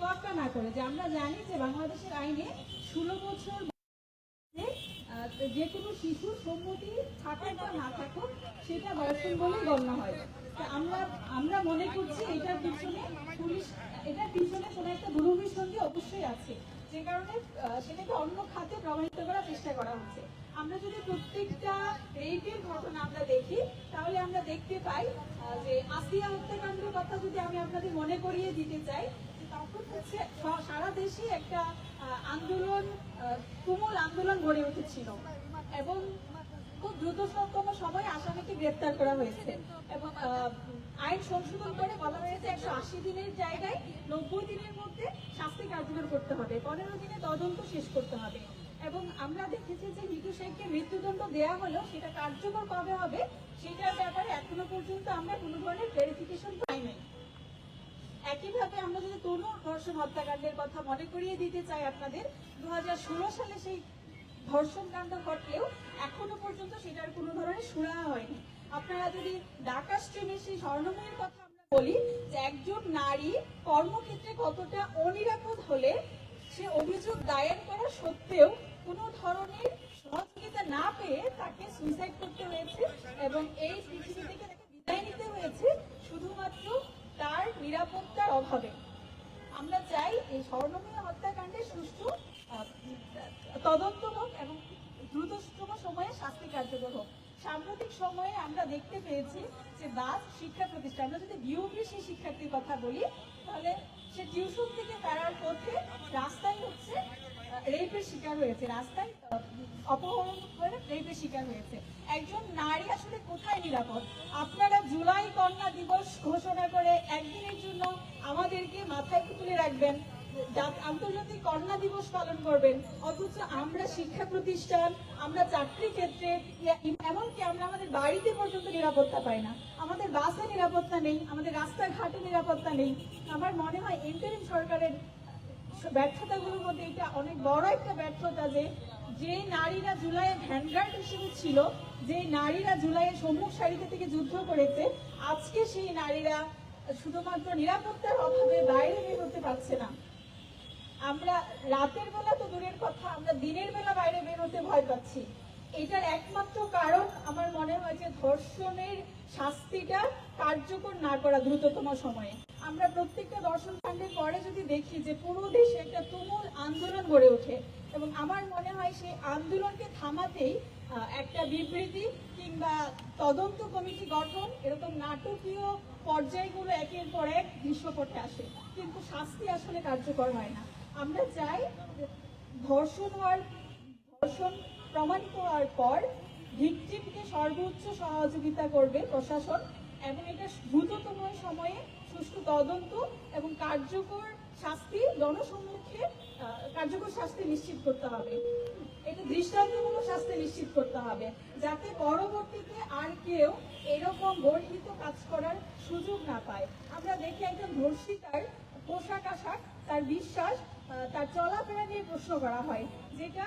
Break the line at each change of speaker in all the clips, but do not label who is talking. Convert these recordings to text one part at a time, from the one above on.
তোয়াক্কা না করে যে আমরা জানি যে বাংলাদেশের আইনে ষোলো বছর যে, কোনো শিশুর সম্মতি থাকুক বা না থাকুক সেটা ধর্ষণ বলেই গণ্য হয়। আমরা আমরা মনে করছি এটার পিছনে পুলিশ এটার পিছনে কোনো একটা দুরভিসন্ধি অবশ্যই আছে। যে কারণে সেটাকে অন্য খাতে প্রভাবিত করার চেষ্টা করা হচ্ছে। আমরা যদি প্রত্যেকটা রেপের ঘটনা আমরা দেখি তাহলে আমরা দেখতে পাই যে আসিয়া হত্যাকাণ্ডের কথা যদি আমি আপনাদের মনে করিয়ে দিতে চাই সারা দেশে একটা আন্দোলন তুমুল আন্দোলন গড়ে উঠেছিল। এবং খুব দ্রুততম সময়ে আসামিকে গ্রেপ্তার করা হয়েছে। এবং আইন সংশোধন করে বলা হয়েছে একশো আশি দিনের জায়গায় নব্বই দিনের মধ্যে শাস্তি কার্যকর করতে হবে। পনেরো দিনে তদন্ত শেষ করতে হবে। এবং আমরা দেখেছি যে মিঠু শেখকে মৃত্যুদণ্ড দেওয়া হলেও সেটা কার্যকর কবে হবে, সেটার ব্যাপারে এখনও পর্যন্ত আমরা কোনো ধরনের ক্লারিফিকেশন পাই নাই একইভাবে আমরা যদি তরুণ ধর্ষণ হত্যাকাণ্ডের কথা মনে করিয়ে দিতে চাই আপনাদের, দুহাজার ষোলো সালে সেই ধর্ষণ কাণ্ড ঘটলেও এখনও পর্যন্ত সেটার কোনো ধরনের সুরাহা হয়নি। আপনারা যদি ঢাকা স্ট্রিমের সেই স্বর্ণময়ের কথা আমরা বলি, যে একজন নারী কর্মক্ষেত্রে কতটা অনিরাপদ হলে সে অভিযোগ দায়ের করা সত্ত্বেও কোনো ধরনের সহযোগিতা না পেয়ে তাকে সুইসাইড করতে হয়েছে এবং এই পৃথিবী থেকে তাকে বিদায় নিতে হয়েছে। শুধুমাত্র তার নিরাপত্তার অভাবে আমরা চাই এই স্বর্ণময় হত্যাকাণ্ডের সুষ্ঠু তদন্ত হোক এবং দ্রুততম সময়ে শাস্তি কার্যকর হোক। সাম্প্রতিক সময়ে আমরা দেখতে পেয়েছি যে দাস শিক্ষা প্রতিষ্ঠান, আমরা যদি বিউবিসি শিক্ষার্থীর কথা বলি, তাহলে সে টিউশন থেকে ফেরার পথে রাস্তায় হচ্ছে রেপের শিকার হয়েছে। রাস্তায় অপহরণ করে রেপের শিকার হয়েছে। একজন নারী আসলে কোথায় নিরাপদ? আপনারা জুলাই কন্যা দিবস ঘোষণা করে একদিনের জন্য আমাদেরকে মাথায় তুলে রাখবেন। আন্তর্জাতিক কন্যা দিবস পালন করবেন। অথচ আমরা শিক্ষা প্রতিষ্ঠান, আমরা চাকরি ক্ষেত্রে এমনকি আমরা আমাদের বাড়িতে পর্যন্ত নিরাপত্তা পাই না। আমাদের বাসে নিরাপত্তা নেই, আমাদের রাস্তাঘাটে নিরাপত্তা নেই। আমার মনে হয় ইন্টারিম সরকারের ব্যর্থতাগুলোর মধ্যে এটা অনেক বড় একটা ব্যর্থতা যে যে নারীরা জুলাইয়ের ভ্যানগার্ড হিসেবে ছিল যে নারীরা জুলাইয়ের সম্মুখ সারিতে থেকে যুদ্ধ করেছে, আজকে সেই নারীরা শুধুমাত্র নিরাপত্তার অভাবে বাইরে বের হতে পারছে না। আমরা রাতের বেলা তো দূরের কথা, আমরা দিনের বেলা বাইরে বের হতে ভয় পাচ্ছি। এটার একমাত্র কারণ আমার মনে হয় যে ধর্ষণের শাস্তিটা কার্যকর না করা দ্রুততম সময়ে। আমরা প্রত্যেকটা দর্শন কাণ্ডের পরে যদি দেখি যে পুরো দেশে একটা তুমুল আন্দোলন গড়ে ওঠে, এবং আমার মনে হয় সেই আন্দোলনকে থামাতেই একটা বিবৃতি কিংবা তদন্ত কমিটি গঠন এরকম নাটকীয় পর্যায়গুলো একের পর এক দৃশ্যপটে আসে। কিন্তু শাস্তি আসলে কার্যকর হয় না। আমরা চাই ধর্ষণ হওয়ার, ধর্ষণ প্রমাণিত হওয়ার পর ভিকটিমকে সর্বোচ্চ সহযোগিতা করবে প্রশাসন, এবং এটা দ্রুততম সময়ে সুষ্ঠু তদন্ত এবং কার্যকর শাস্তি, জনসম্মুখে কার্যকর শাস্তি নিশ্চিত করতে হবে। এটা দৃষ্টান্তমূলক শাস্তি নিশ্চিত করতে হবে, যাতে পরবর্তীতে আর কেউ এরকম গর্হিত কাজ করার সুযোগ না পায়। আমরা দেখি একজন ধর্ষিতার পোশাক আশাক, তার বিশ্বাস তার চলাফেরা নিয়ে প্রশ্ন করা হয়, যেটা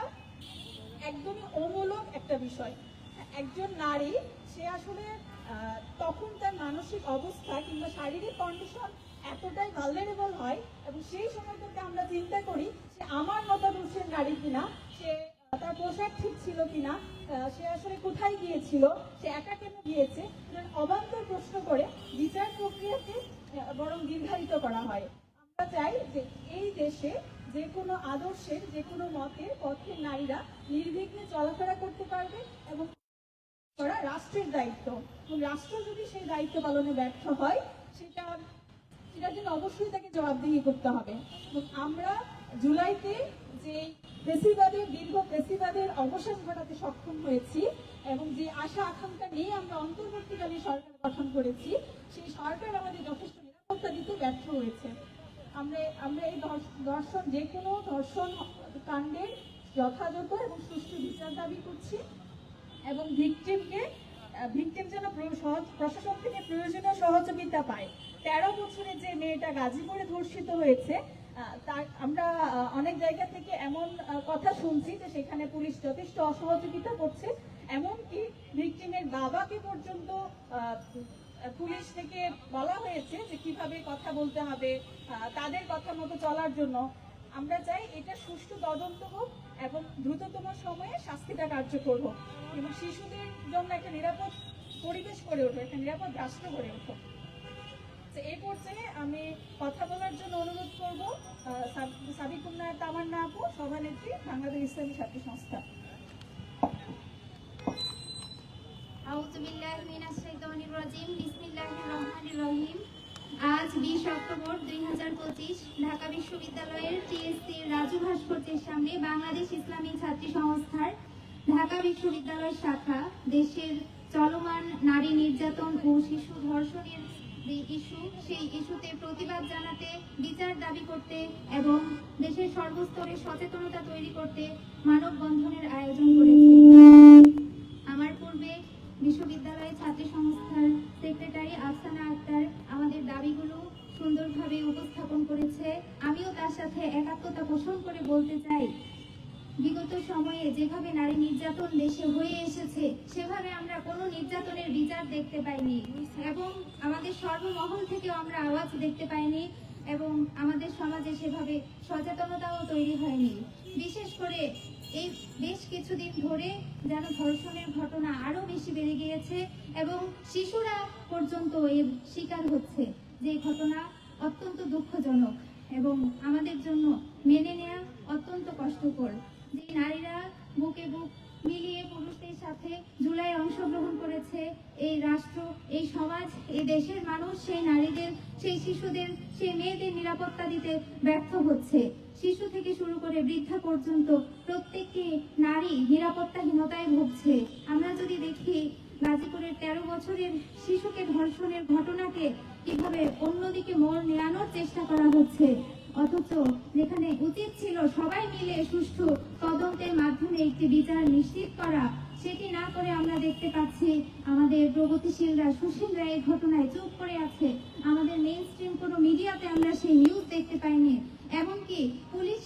একদমই অমূলক একটা বিষয়। একজন নারী, সে আসলে তখন তার মানসিক অবস্থা কিংবা শারীরিক কন্ডিশন এতটাই ভালনারেবল হয় এবং সেই সময়টাতে আমরা চিন্তা করি সে আমার মতো মতাদর্শের নারী কিনা, সে তার পোশাক ঠিক ছিল কিনা সে আসলে কোথায় গিয়েছিল, সে একা কেন গিয়েছে অবান্তর প্রশ্ন করে বিচার প্রক্রিয়াকে বরং দীর্ঘায়িত করা হয়। আমরা চাই যে এই দেশে যে কোনো আদর্শের, যে কোনো মতের পথের নারীরা নির্বিঘ্নে চলাফেরা করতে পারবে এবং করা রাষ্ট্রের দায়িত্ব। এবং রাষ্ট্র যদি সেই দায়িত্ব পালনে ব্যর্থ হয়, সেটা, সেটার জন্য অবশ্যই তাকে জবাবদিহি করতে হবে। এবং আমরা জুলাইতে যে ফেসিবাদের, দীর্ঘ ফেসিবাদের অবসান ঘটাতে সক্ষম হয়েছি এবং যে আশা, আকাঙ্ক্ষা নিয়ে আমরা অন্তর্বর্তীকালীন সরকার গঠন করেছি, সেই সরকার আমাদের যথেষ্ট নিরাপত্তা দিতে ব্যর্থ হয়েছে। আমরা আমরা এই ধর্ষ- ধর্ষণ, যে কোনো ধর্ষণ কাণ্ডের যথাযথ এবং সুষ্ঠু বিচার দাবি করছি। এবং ভিকটিমকে ভিকটিম যেন প্রশাসন থেকে প্রয়োজনীয় সহযোগিতা পায়। তেরো বছরের যে মেয়েটা গাজীপুরে ধর্ষিত হয়েছে আমরা অনেক জায়গা থেকে এমন কথা শুনছি যে সেখানে পুলিশ যথেষ্ট অসহযোগিতা করছে। এমনকি ভিকটিমের বাবাকে পর্যন্ত পুলিশ থেকে বলা হয়েছে যে কীভাবে কথা বলতে হবে তাদের কথা মতো চলার জন্য। আমরা চাই এটা সুষ্ঠু তদন্ত হোক এবং দ্রুততম সময়ে শাস্তিটা কার্যকর হোক এবং শিশুদের জন্য একটা নিরাপদ পরিবেশ গড়ে উঠবে একটা নিরাপদ রাষ্ট্র গড়ে তো এই পর্যায়ে আমি কথা বলার জন্য অনুরোধ করব সাবিকুন্না তামান্না আপু, সভানেত্রী, বাংলাদেশ ইসলামী ছাত্র সংস্থা।
আউযু বিল্লাহি মিনাশ শাইতানির রাজিম, বিসমিল্লাহির রহমানির রহিম। আজ 20 অক্টোবর 2025 ঢাকা বিশ্ববিদ্যালয়ের টিএসসি রাজু ভাস্কর্যের সামনে বাংলাদেশ ইসলামী ছাত্রী সংস্থার ঢাকা বিশ্ববিদ্যালয় শাখা, দেশের চলমান নারী নির্যাতন ও শিশু ধর্ষণের ইস্যু, সেই ইস্যুতে প্রতিবাদ জানাতে, বিচার দাবি করতে এবং দেশের সর্বস্তরে সচেতনতা তৈরি করতে মানববন্ধনের আয়োজন করেছে। আমার পূর্বে বিশ্ববিদ্যালয়ের ছাত্রী সংস্থার সেক্রেটারি আফসানা আক্তার আমাদের দাবিগুলো সুন্দরভাবে উপস্থাপন করেছে। আমিও তার সাথে একাত্মতা পোষণ করে বলতে চাই, বিগত সময়ে যেভাবে নারী নির্যাতন দেশে হয়ে এসেছে, সেভাবে আমরা কোনো নির্যাতনের বিচার দেখতে পাইনি এবং আমাদের সর্বমহল থেকেও আমরা আওয়াজ দেখতে পাইনি এবং আমাদের সমাজে সেভাবে সচেতনতাও তৈরি হয়নি। বিশেষ করে এই বেশ কিছুদিন ধরে যেন ধর্ষণের ঘটনা আরও বেশি বেড়ে গিয়েছে এবং শিশুরা পর্যন্ত এর শিকার হচ্ছে। যে ঘটনা অত্যন্ত দুঃখজনক এবং আমাদের জন্য মেনে নেওয়া অত্যন্ত কষ্টকর। যে নারীরা বুকে বুক মিলিয়ে পুরুষদের সাথে জুলাই অংশগ্রহণ করেছে এই রাষ্ট্র, এই সমাজ, এই দেশের মানুষ, সেই নারীদের, সেই শিশুদের, সেই মেয়েদের নিরাপত্তা দিতে ব্যর্থ হচ্ছে। শিশু থেকে শুরু করে বৃদ্ধা পর্যন্ত প্রত্যেকটি নারী নিরাপত্তাহীনতায় ভুগছে। আমরা যদি দেখি গাজীপুরের তেরো বছরের শিশুকে ধর্ষণের ঘটনাকে কীভাবে অন্যদিকে মোড় নেয়ানোর চেষ্টা করা হচ্ছে, অথচ যেখানে উচিত ছিল সবাই মিলে সুষ্ঠু তদন্তের মাধ্যমে একটি বিচার নিশ্চিত করা, সেটি না করে আমরা দেখতে পাচ্ছি আমাদের প্রগতিশীলরা, সুশীলরা এই ঘটনায় চুপ করে আছে। আমাদের মেইন স্ট্রিম কোনো মিডিয়াতে আমরা সেই নিউজ দেখতে পাইনি। এমনকি পুলিশ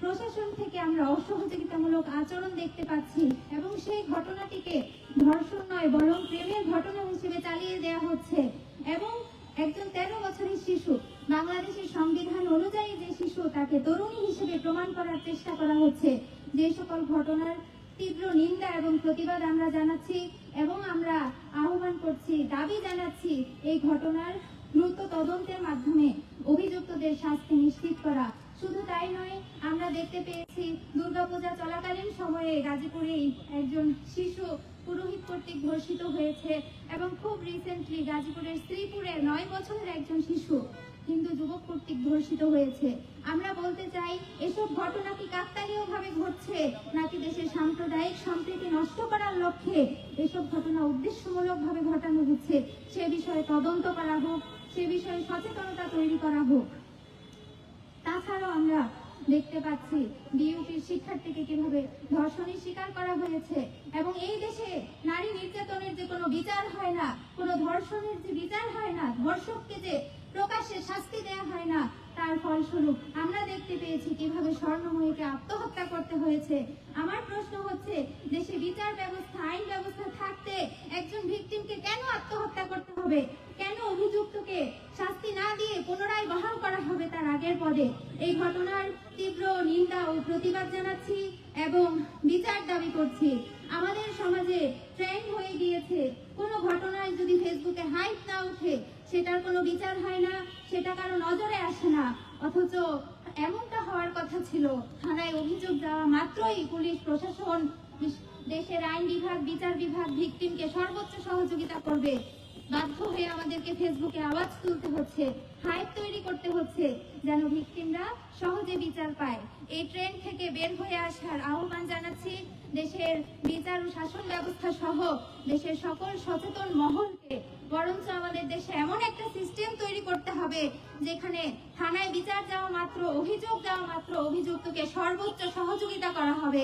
প্রশাসন থেকে আমরা অসহযোগিতামূলক আচরণ দেখতে পাচ্ছি এবং সেই ঘটনাটিকে ধর্ষণ নয়, বরং প্রেমের ঘটনা হিসেবে চালিয়ে দেওয়া হচ্ছে। এবং একজন তেরো বছরের শিশু, বাংলাদেশের সংবিধান অনুযায়ী যে শিশু তাকে তরুণী হিসেবে প্রমাণ করার চেষ্টা করা হচ্ছে। যে সকল ঘটনার তীব্র নিন্দা এবং প্রতিবাদ আমরা জানাচ্ছি এবং আমরা আহ্বান করছি, দাবি জানাচ্ছি এই ঘটনার দ্রুত তদন্তের মাধ্যমে অভিযুক্তদের শাস্তি নিশ্চিত করা। শুধু তাই নয়, আমরা দেখতে পেয়েছি দুর্গাপূজা চলাকালীন সময়ে গাজীপুরে একজন শিশু পুরোহিত কর্তৃক ধর্ষিত হয়েছে এবং খুব রিসেন্টলি গাজীপুরের শ্রীপুরে নয় বছরের একজন শিশু হিন্দু যুবক কর্তৃক ধর্ষিত হয়েছে। আমরা বলতে চাই, এসব ঘটনা কি কাকতালীয় ভাবে ঘটছে, নাকি দেশের সাম্প্রদায়িক সম্প্রীতি নষ্ট করার লক্ষ্যে এসব ঘটনা উদ্দেশ্যমূলক ভাবে ঘটানো হচ্ছে? সে বিষয়ে তদন্ত করা হোক, সে বিষয়ে সচেতনতা তৈরি করা হোক। তাছাড়াও আমরা দেখতে পাচ্ছি। বিউপির শিক্ষার্থীকে কীভাবে ধর্ষণের শিকার করা হয়েছে এবং এই দেশে নারী নির্যাতনের যে কোনো বিচার হয় না, কোনো ধর্ষণের যে বিচার হয় না, ধর্ষককে যে প্রকাশ্যে শাস্তি দেওয়া হয় না, তার ফলস্বরূপ আমরা দেখতে পেয়েছি কীভাবে স্বর্ণময়ীকে আত্মহত্যা করতে হয়েছে। আমার প্রশ্ন হচ্ছে, দেশে বিচার ব্যবস্থা, আইন ব্যবস্থা থাকতে একজন ভিকটিমকে কেন আত্মহত্যা করতে হবে? কেন অভিযুক্তকে শাস্তি না দিয়ে পুনরায় বহাল করা হবে তার আগের পদে। এই ঘটনার তীব্র নিন্দা ও প্রতিবাদ জানাচ্ছি এবং বিচার দাবি করছি। আমাদের সমাজে ট্রেন্ড হয়ে গিয়েছে। কোনো ঘটনায় যদি ফেসবুকে হাইপ না ওঠে, সেটার কোনো বিচার হয় না, সেটা কারও নজরে আসে না। অথচ এমনটা হওয়ার কথা ছিল। থানায় অভিযোগ দেওয়া মাত্রই পুলিশ, প্রশাসন, দেশের আইন বিভাগ, বিচার বিভাগ, ভিকটিমকে সর্বোচ্চ সহযোগিতা করবে। বাধ্য হয়ে আমাদেরকে ফেসবুকে আওয়াজ তুলতে হচ্ছে হাইপ তৈরি করতে হচ্ছে, যেন ভিকটিমরা সহজে বিচার পায়। এই ট্রেন্ড থেকে বের হয়ে আসার আহ্বান জানাচ্ছি দেশের বিচার ও শাসন ব্যবস্থা সহ দেশের সকল সচেতন মহলকে। বরঞ্চ আমাদের দেশে এমন একটা সিস্টেম তৈরি করতে হবে, যেখানে থানায় বিচার যাওয়া মাত্র, অভিযোগ দেওয়া মাত্র অভিযুক্তকে সর্বোচ্চ সহযোগিতা করা হবে।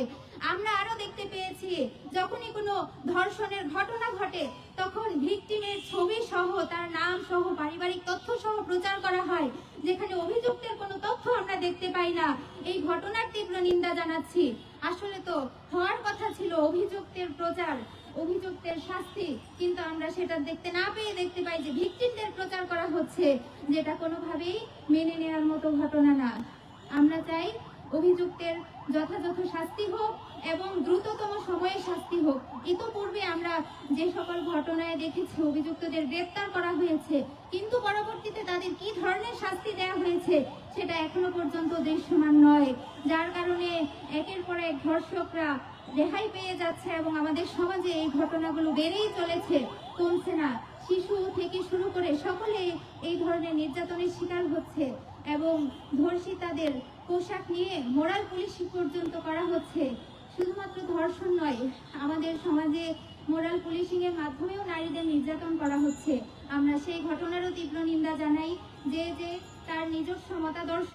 আমরা আরও দেখতে পেয়েছি, যখনই কোনো ধর্ষণের ঘটনা ঘটে, তখন ভিকটিমের ছবি সহ, তার নাম সহ, পারিবারিক তথ্য সহ প্রচার করা হয়, যেখানে অভিযুক্তের কোনো তথ্য আমরা দেখতে পাই না। এই ঘটনার তীব্র নিন্দা জানাচ্ছি। আসলে তো হওয়ার কথা ছিল অভিযুক্তের প্রচার, অভিযুক্তের শাস্তি, কিন্তু আমরা সেটা দেখতে না পেয়ে দেখতে পাই যে ভিকটিমদের প্রচার করা হচ্ছে, যেটা কোনোভাবেই মেনে নেওয়ার মতো ঘটনা না। আমরা চাই অভিযুক্তের যথাযথ শাস্তি হোক এবং দ্রুততম সময়ে শাস্তি হোক। ইতোপূর্বে আমরা যে সকল ঘটনায় দেখেছি, অভিযুক্তদের গ্রেপ্তার করা হয়েছে, কিন্তু পরবর্তীতে তাদের কি ধরনের শাস্তি দেওয়া হয়েছে, সেটা এখনও পর্যন্ত দৃশ্যমান নয়। যার কারণে একের পর এক ধর্ষকরা রেহাই পেয়ে যাচ্ছে এবং আমাদের সমাজে এই ঘটনাগুলো বেড়েই চলেছে। কমছে না। শিশু থেকে শুরু করে সকলে এই ধরনের নির্যাতনের শিকার হচ্ছে এবং ধর্ষিতাদের পোশাক নিয়ে মোরাল পুলিশি পর্যন্ত করা হচ্ছে। শুধুমাত্র ধর্ষণ নয়, আমাদের সমাজে মোরাল পুলিশিংয়ের মাধ্যমেও নারীদের নির্যাতন করা হচ্ছে। আমরা সেই ঘটনারও তীব্র নিন্দা জানাই, যে যে তার নিজস্ব মতাদর্শ